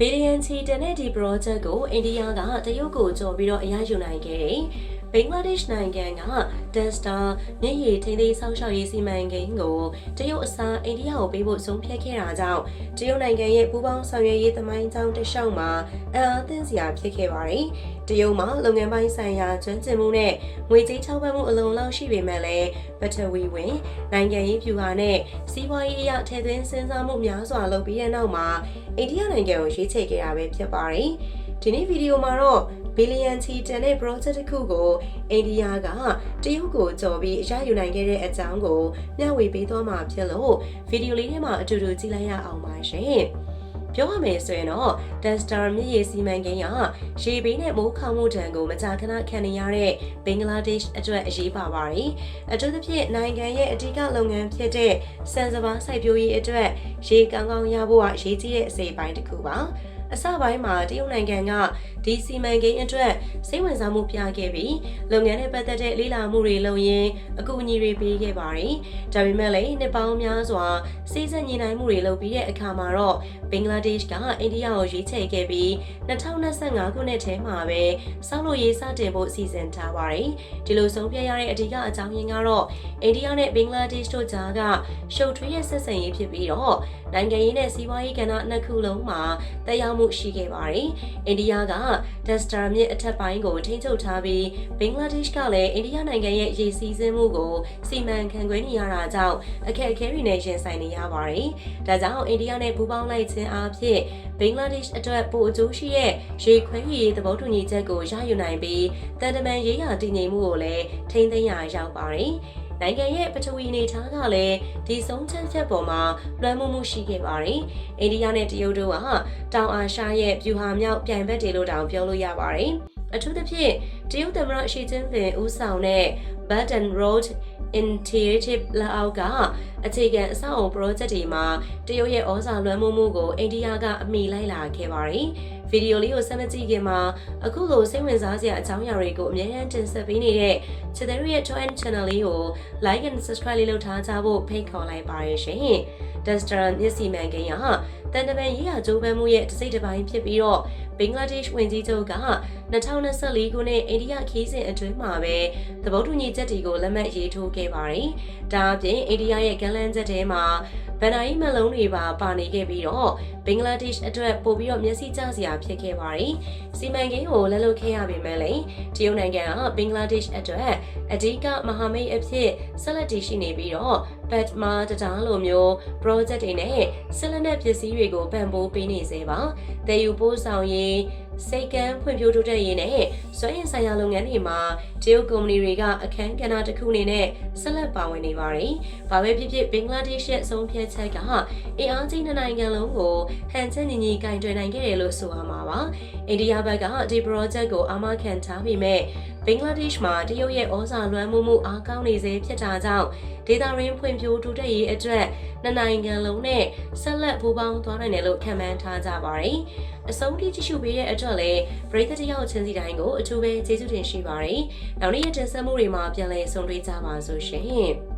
ဘီလီယံချီတန်တဲ့ဒီ project ကိုအိန္ဒိယကတရုတ်ကိုကြော်ပြီးတော့အရယူနိုင်ခဲ့တယ်။ ဘင်္ဂလားဒေ့ရှ်နိုင်ငံက Desta မျက်ရည်ထိန်းသိမ်းဆောက်ရှောက်ရေးစီမံကိန်းကိုတရုတ်အစားအိန္ဒိယကိုပေးဖို့ဆုံးဖြတ်ခဲ့တာကြောင့်တရုတ်နိုင်ငံရဲ့ပူးပေါင်းဆောင်ရွက်ရေးသမိုင်းကြောင်းတစ်လျှောက်မှာအံ့အားသင့်စရာဖြစ်ခဲ့ပါတယ်။တရုတ်မှာလုပ်ငန်းပိုင်းဆိုင်ရာကျွမ်းကျင်မှုနဲ့ငွေကြေးထောက်ပံ့မှုအလုံးလောက်ရှိပေမဲ့လည်းပထဝီဝင်နိုင်ငံရေးဖြူဟာနဲ့စီးပွားရေးအရာထည့်သွင်းစဉ်းစားမှုများစွာလုပ်ပြီးတဲ့နောက်မှာအိန္ဒိယနိုင်ငံကိုရွေးချယ်ခဲ့တာပဲဖြစ်ပါတယ်။ဒီနေ့ဗီဒီယိုမှာတော့ ဘီလီယံချီတန်တဲ့ project တစ်ခုကိုအိန္ဒိယကတရုတ်ကိုကြော်ပြီးအရယူနိုင်ခဲ့တဲ့အကြောင်းကိုမျှဝေပေးသွားမှာဖြစ်လို့ဗီဒီယိုလေးထဲမှာအတူတူကြည့်လိုက်ရအောင်ပါရှင်။ပြောရမယ်ဆိုရင်တော့ Desta မြစ်ရေစီမံကိန်းကရေဘေးနဲ့မိုးခေါင်မှုတံကိုမကြာခဏခံနေရတဲ့ဘင်္ဂလားဒေ့ရှ်အတွက်အရေးပါပါတယ်။အထူးသဖြင့်နိုင်ငံရဲ့အဓိကလုပ်ငန်းဖြစ်တဲ့စံစပါးစိုက်ပျိုးရေးအတွက်ရေကောင်းကောင်းရဖို့ကအရေးကြီးတဲ့အစိပ်ပိုင်းတစ်ခုပါ။ အစပိုင်းမှာတရုတ်နိုင်ငံကဒီစီမံကိန်းအတွက်စိတ်ဝင်စားမှုပြခဲ့ပြီးလုပ်ငန်းနဲ့ပတ်သက်တဲ့လေ့လာမှုတွေလုပ်ရင်းအကူအညီတွေပေးခဲ့ပါတယ်။ဒါပေမဲ့လည်းနှစ်ပေါင်းများစွာစိစက်ညီနိုင်မှုတွေလုပ်ပြီးတဲ့အခါမှာတော့ဘင်္ဂလားဒေ့ရှ်ကအိန္ဒိယကိုရွေးချယ်ခဲ့ပြီး2025ခုနှစ်ထဲမှာပဲစောက်လို့ရေးစတင်ဖို့စီစဉ်ထားပါတယ်။ဒီလိုဆုံးဖြတ်ရတဲ့အဓိကအကြောင်းရင်းကတော့အိန္ဒိယနဲ့ဘင်္ဂလားဒေ့ရှ်တို့ကြားကရှုပ်ထွေးတဲ့ဆက်ဆံရေးဖြစ်ပြီးတော့နိုင်ငံရေးနဲ့စီးပွားရေးကဏ္ဍနှစ်ခုလုံးမှာတက်ရောက်မှုရှိခဲ့ပါတယ်။အိန္ဒိယက Desta မြစ်အထက်ပိုင်းကိုထိန်းချုပ်ထားပြီးဘင်္ဂလားဒေ့ရှ်ကလည်းအိန္ဒိယနိုင်ငံရဲ့ရေစီးဆင်းမှုကိုစီမံခန့်ခွဲနေရတာကြောင့်အခက်အခဲတွေနဲ့ရင်ဆိုင်နေရပါတယ်။ဒါကြောင့်အိန္ဒိယနဲ့ပူးပေါင်းလိုက်ခြင်းအားဖြင့်ဘင်္ဂလားဒေ့ရှ်အတွက်ပိုအကျိုးရှိတဲ့ရေခွဲရေးသဘောတူညီချက်ကိုရယူနိုင်ပြီးတန်တမန်ရေးရာတည်ငြိမ်မှုကိုလည်းထိန်းသိမ်းရရောက်ပါတယ်။ နိုင်ငံရဲ့ပထဝီအနေထားကလည်းဒီဆုံးဖြတ်ချက်ပေါ်မှာလွှမ်းမိုးမှုရှိခဲ့ပါတယ်။အိန္ဒိယနဲ့တရုတ်တို့ကတောင်အာရှရဲ့ဗျူဟာမြောက်ပြိုင်ဘက်တွေလို့တောင်ပြောလို့ရပါတယ်။ အထူးသဖြင့်တရုတ်သမ္မတရှီကျင်းပင်ဦးဆောင်တဲ့ Belt and Road Initiative လက်အောက်ကအခြေခံအဆောက်အုံ project တွေမှာတရုတ်ရဲ့ဩဇာလွှမ်းမိုးမှုကိုအိန္ဒိယကအမိလိုက်လာခဲ့ပါတယ်။ဗီဒီယိုလေးကိုဆက်မကြည့်ခင်မှာအခုလိုစိတ်ဝင်စားစရာအကြောင်းအရာတွေကိုအများကြီးတင်ဆက်ပေးနေတဲ့ချစ်တဲ့ရဲ့ Twin Channel လေးကို Like and Subscribe လေးလုပ်ထားကြဖို့ဖိတ်ခေါ်လိုက်ပါရရှင်။ Desta မျက်စိမှန်ကိန်းဟာတန်တပန်ရေးရာကြိုးပမ်းမှုရဲ့တစ်စိတ်တစ်ပိုင်းဖြစ်ပြီးတော့ ဘင်္ဂလားဒေ့ရှ်ဝန်ကြီးချုပ်က2024ခုနှစ်အိန္ဒိယခီးစဉ်အတွင်းမှာပဲသဘောတူညီချက်တွေကိုလက်မှတ်ရေးထိုးခဲ့ပါတယ်။ဒါအပြင်အိန္ဒိယရဲ့ကမ်းလှမ်းချက်ထဲမှာဗန်နာယီမလုံးတွေပါပါနေခဲ့ပြီးတော့ဘင်္ဂလားဒေ့ရှ်အတွက်ပို့ပြီးတော့မျက်စိကျစရာဖြစ်ခဲ့ပါတယ်။စီမံကိန်းကိုလက်လွတ်ခဲ့ရပေမဲ့လည်းတရုတ်နိုင်ငံကဘင်္ဂလားဒေ့ရှ်အတွက်အဓိကမဟာမိတ်အဖြစ်ဆက်လက်တည်ရှိနေပြီးတော့ဘတ်မာတတားလိုမျိုး project တွေနဲ့ဆက်လက်တဲ့ပစ္စည်းတွေကိုပံ့ပိုးပေးနေစေပါ။တည်ယူပို့ဆောင်ရေးစိတ်ကမ်းဖွံ့ဖြိုးတိုးတက်ရေးနဲ့စွမ်းအင်ဆိုင်ရာလုပ်ငန်းတွေမှာတရုတ်ကုမ္ပဏီတွေကအခမ်းကဏ္ဍတစ်ခုအနေနဲ့ဆက်လက်ပါဝင်နေပါတယ်။ဘာပဲဖြစ်ဖြစ်ဘင်္ဂလားဒေ့ရှ်ရဲ့အဆုံးဖြတ်ချက်ကအင်အားကြီးနိုင်ငံလုံးကိုဟန်ချက်ညီညီကင်တွယ်နိုင်ခဲ့တယ်လို့ဆိုရမှာပါ။အိန္ဒိယဘက်ကဒီ project ကိုအာမခံထားပြီးမဲ့ ဘင်္ဂလားဒေ့ရှ်မှာတရုတ်ရဲ့ဩဇာလွှမ်းမိုးမှုအားကောင်းနေစေဖြစ်တာကြောင့်ဒေသရင်းဖွံ့ဖြိုးတိုးတက်ရေးအတွက်နှစ်နိုင်ငံလုံးနဲ့ဆက်လက်ပူးပေါင်းသွားနိုင်တယ်လို့ခန့်မှန်းထားကြပါတယ်။အဆုံးထိကြည့်ရှုပေးတဲ့အတွက်လည်းပရိသတ်တယောက်ချင်းစီတိုင်းကိုအထူးပဲကျေးဇူးတင်ရှိပါတယ်။နောက်နေ့ရက်တင်ဆက်မှုတွေမှာပြန်လည်ဆုံတွေ့ကြပါစို့ရှင်။